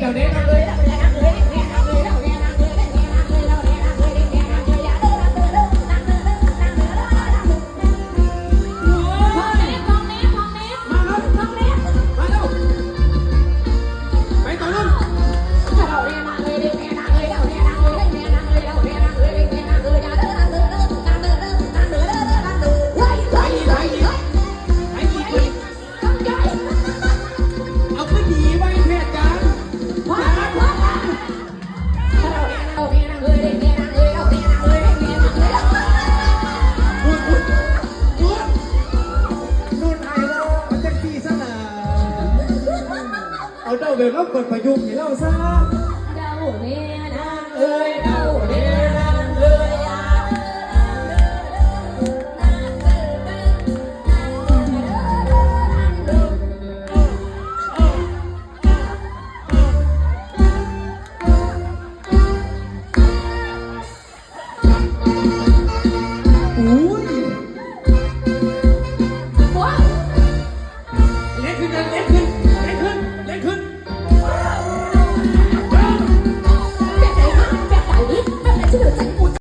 Thank you. เอาเจ้าแบบรับกดประยุกต์ให้เราซะเดาเนี่ยนางเอ้ยเดา